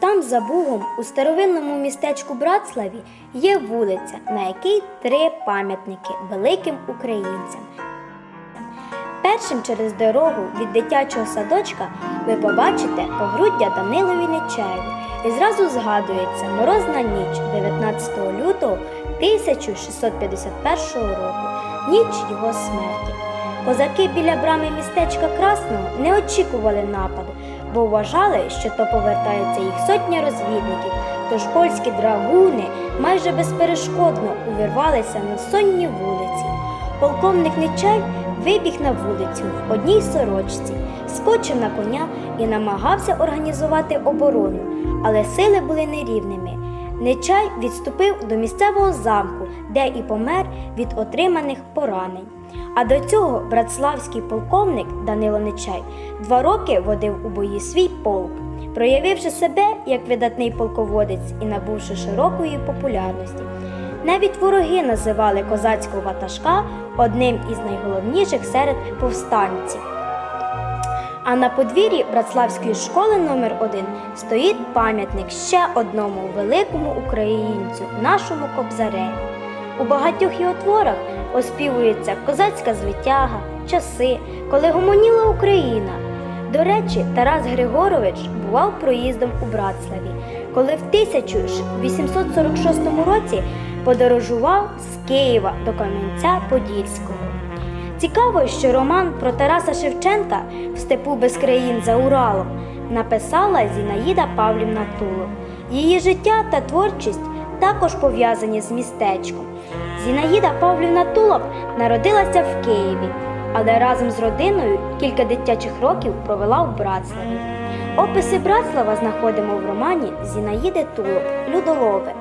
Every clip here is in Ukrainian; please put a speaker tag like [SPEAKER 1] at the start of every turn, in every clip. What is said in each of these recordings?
[SPEAKER 1] Там за Бугом у старовинному містечку Братславі є вулиця, на якій три пам'ятники великим українцям. Першим через дорогу від дитячого садочка ви побачите погруддя Данилові Нечаєві і зразу згадується морозна ніч 19 лютого 1651 року, ніч його смерті. Козаки біля брами містечка Красного не очікували нападу, бо вважали, що то повертається їх сотня розвідників, тож польські драгуни майже безперешкодно увірвалися на сонні вулиці. Полковник Нечай вибіг на вулицю в одній сорочці, скочив на коня і намагався організувати оборону, але сили були нерівними. Нечай відступив до місцевого замку, де і помер від отриманих поранень. А до цього братславський полковник Данило Нечай два роки водив у бої свій полк, проявивши себе як видатний полководець і набувши широкої популярності. Навіть вороги називали козацького ватажка одним із найголовніших серед повстанців. А на подвір'ї Братславської школи номер 1 стоїть пам'ятник ще одному великому українцю, нашому кобзареві. У багатьох його творах оспівується козацька звитяга, часи, коли гомоніла Україна. До речі, Тарас Григорович бував проїздом у Братславі, коли в 1846 році подорожував з Києва до Кам'янця-Подільського. Цікаво, що роман про Тараса Шевченка в степу без країн за Уралом написала Зінаїда Павлівна Тулов. Її життя та творчість також пов'язані з містечком. Зінаїда Павлівна Тулов народилася в Києві, але разом з родиною кілька дитячих років провела в Братславі. Описи Братслава знаходимо в романі Зінаїди Тулов Людолове.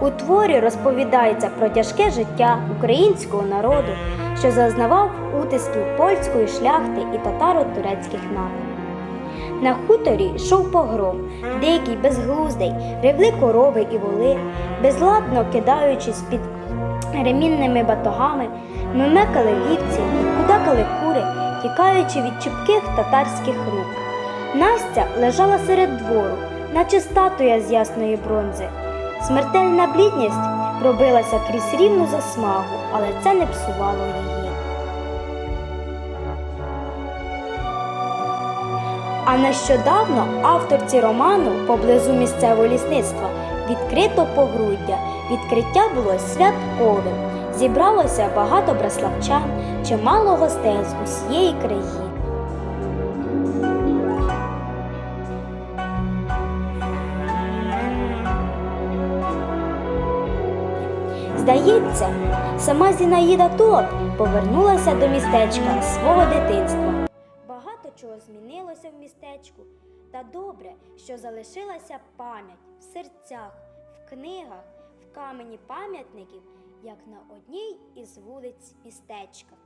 [SPEAKER 1] У творі розповідається про тяжке життя українського народу, що зазнавав утисків польської шляхти і татаро-турецьких нападів. На хуторі йшов погром, дикий, безглуздий, ревли корови і воли, безладно кидаючись під ремінними батогами, мимекали вівці, кудакали кури, тікаючи від чіпких татарських рук. Настя лежала серед двору, наче статуя з ясної бронзи. Смертельна блідність пробилася крізь рівну засмагу, але це не псувало її. А нещодавно авторці роману поблизу місцевого лісництва відкрито погруддя. Відкриття було святковим. Зібралося багато браславчан, чимало гостей з усієї країни. Здається, сама Зінаїда Топ повернулася до містечка свого дитинства. Багато чого змінилося в містечку, та добре, що залишилася пам'ять в серцях, в книгах, в камені пам'ятників, як на одній із вулиць містечка.